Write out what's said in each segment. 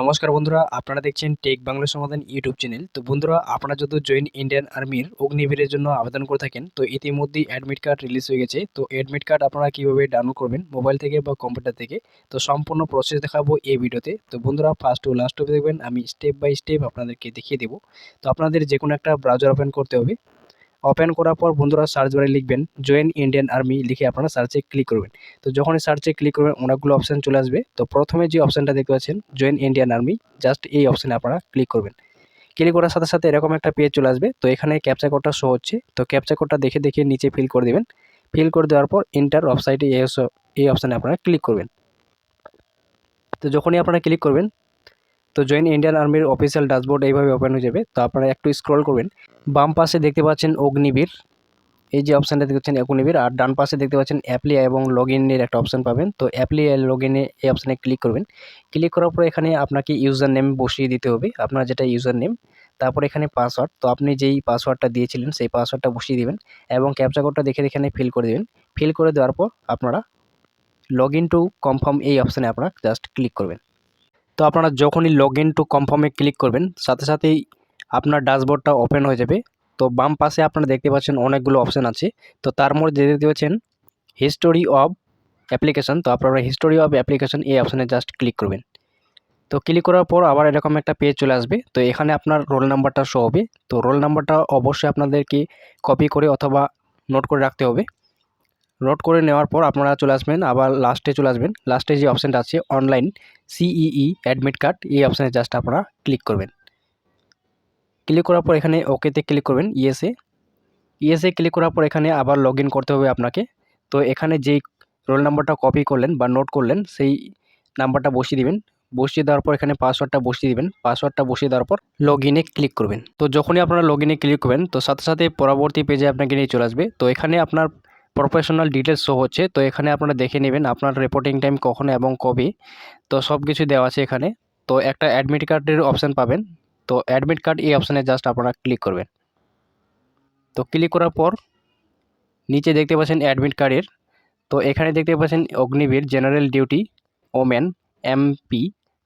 নমস্কার বন্ধুরা, আপনারা দেখছেন টেক বাংলা সমাধান ইউটিউব চ্যানেল তো বন্ধুরা, আপনারা যদি জয়েন ইন্ডিয়ান আর্মির অগ্নিবীরের জন্য আবেদন করে থাকেন, তো ইতিমধ্যেই অ্যাডমিট কার্ড রিলিজ হয়ে গেছে। তো অ্যাডমিট কার্ড আপনারা কীভাবে ডাউনলোড করবেন মোবাইল থেকে বা কম্পিউটার থেকে? তো সম্পূর্ণ প্রসেস দেখাবো এই ভিডিওতে। তো বন্ধুরা ফার্স্ট ও লাস্ট অবধি দেখবেন, আমি স্টেপ বাই স্টেপ আপনাদেরকে দেখিয়ে দেবো। তো আপনাদের যে কোনো একটা ব্রাউজার ওপেন করতে হবে। ওপেন করার পর বন্ধুরা সার্চ বারে লিখবেন জয়েন ইন্ডিয়ান আর্মি লিখে আপনারা সার্চে ক্লিক করবেন। তো যখনই সার্চে ক্লিক করবেন, অনেকগুলো অপশান চলে আসবে। তো প্রথমে যে অপশানটা দেখতে পাচ্ছেন জয়েন ইন্ডিয়ান আর্মি জাস্ট এই অপশানে আপনারা ক্লিক করবেন। ক্লিক করার সাথে সাথে এরকম একটা পেজ চলে আসবে। তো এখানে ক্যাপচা কোডটা শো হচ্ছে। তো ক্যাপচা কোডটা দেখে দেখে নিচে ফিল করে দেবেন। ফিল করে দেওয়ার পর ইন্টার ওয়েবসাইটে এই অপশানে আপনারা ক্লিক করবেন। তো যখনই আপনারা ক্লিক করবেন তো জয়েন ইন্ডিয়ান আর্মির অফিসিয়াল ড্যাশবোর্ড এইভাবে ওপেন হয়ে যাবে। তো আপনারা একটু স্ক্রল করবেন। বাম পাশে দেখতে পাচ্ছেন অগ্নিবীর। এই যে অপশানটা দেখতে পাচ্ছেন অগ্নিবীর। আর ডান পাশে দেখতে পাচ্ছেন অ্যাপ্লি এবং লগ ইনের একটা অপশান পাবেন। তো অ্যাপ্লি লগ ইনে এই অপশানে ক্লিক করবেন। ক্লিক করার পর এখানে আপনাকে ইউজার নেম বসিয়ে দিতে হবে। আপনার যেটা ইউজার নেম তারপর এখানে পাসওয়ার্ড তো আপনি যেই পাসওয়ার্ডটা দিয়েছিলেন, সেই পাসওয়ার্ডটা বসিয়ে দিবেন এবং ক্যাপচা কোডটা দেখে এখানে ফিল করে দেবেন। ফিল করে দেওয়ার পর আপনারা লগ ইন টু কনফার্ম এই অপশানে আপনারা জাস্ট ক্লিক করবেন। তো আপনারা যখনই লগ ইন টু কনফার্মে ক্লিক করবেন, সাথে সাথেই আপনার ড্যাশবোর্ডটা ওপেন হয়ে যাবে। তো বাম পাশে আপনারা দেখতে পাচ্ছেন অনেকগুলো অপশান আছে। তো তার মধ্যে দেখতে পাচ্ছেন হিস্টোরি অফ অ্যাপ্লিকেশন তো আপনারা হিস্টোরি অফ অ্যাপ্লিকেশন এই অপশানে জাস্ট ক্লিক করবেন। তো ক্লিক করার পর আবার এরকম একটা পেজ চলে আসবে। তো এখানে আপনার রোল নাম্বারটা শো হবে। তো রোল নাম্বারটা অবশ্যই আপনাদেরকে কপি করে অথবা নোট করে রাখতে হবে। নোট করে নেওয়ার পর আপনারা চলে আসবেন, আবার লাস্টে চলে আসবেন। লাস্টে যে অপশানটা আছে অনলাইন সিইই অ্যাডমিট কার্ড এই অপশানে জাস্ট আপনারা ক্লিক করবেন। ক্লিক করার পর এখানে ওকেতে ক্লিক করবেন ইএসএ ইএসএ ক্লিক করার পর এখানে আবার লগ করতে হবে আপনাকে। তো এখানে যেই রোল নাম্বারটা কপি করলেন বা নোট করলেন, সেই নাম্বারটা বসিয়ে দিবেন। বসিয়ে দেওয়ার পর এখানে পাসওয়ার্ডটা বসিয়ে দিবেন। পাসওয়ার্ডটা বসিয়ে দেওয়ার পর লগ ইনে ক্লিক করবেন। তো যখনই আপনারা লগ ইনে ক্লিক করবেন, তো সাথে সাথে পরবর্তী পেজে আপনাকে নিয়ে চলে আসবে। তো এখানে আপনার প্রফেশনাল ডিটেলস শো হচ্ছে। তো এখানে আপনারা দেখে নেবেন আপনার রিপোর্টিং টাইম কখন এবং কবে। তো সব কিছু দেওয়া আছে এখানে। তো একটা অ্যাডমিট কার্ডের অপশান পাবেন। তো অ্যাডমিট কার্ড এই অপশানে জাস্ট আপনারা ক্লিক করবেন। তো ক্লিক করার পর নিচে দেখতে পাচ্ছেন অ্যাডমিট কার্ডের তো এখানে দেখতে পাচ্ছেন Agniveer general duty women MP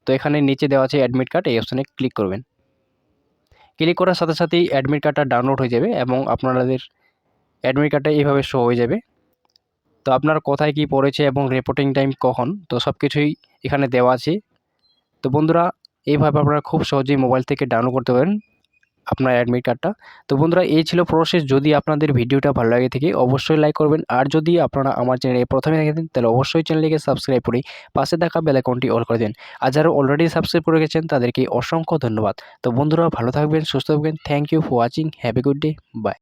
তো এখানে নিচে দেওয়া আছে অ্যাডমিট কার্ড এই অপশানে ক্লিক করবেন। ক্লিক করার সাথে সাথেই অ্যাডমিট কার্ডটা ডাউনলোড হয়ে যাবে এবং আপনাদের অ্যাডমিট কার্ডটা এইভাবে শো হয়ে যাবে। তো আপনার কোথায় কি পড়েছে এবং রিপোর্টিং টাইম কখন, তো সব কিছুই এখানে দেওয়া আছে। তো বন্ধুরা, এইভাবে আপনারা খুব সহজেই মোবাইল থেকে ডাউনলোড করতে পারেন আপনার অ্যাডমিট কার্ডটা তো বন্ধুরা, এই ছিল প্রসেস যদি আপনাদের ভিডিওটা ভালো লাগে থেকে, অবশ্যই লাইক করবেন। আর যদি আপনারা আমার চ্যানেলে প্রথমে দেখে দেন তাহলে অবশ্যই চ্যানেলটিকে সাবস্ক্রাইব করে পাশে বেল আইকনটি অল করে দেন। আর যারা অলরেডি সাবস্ক্রাইব করে গেছেন তাদেরকে অসংখ্য ধন্যবাদ। তো বন্ধুরা, ভালো থাকবেন, সুস্থ থাকবেন। Thank you for watching have good day bye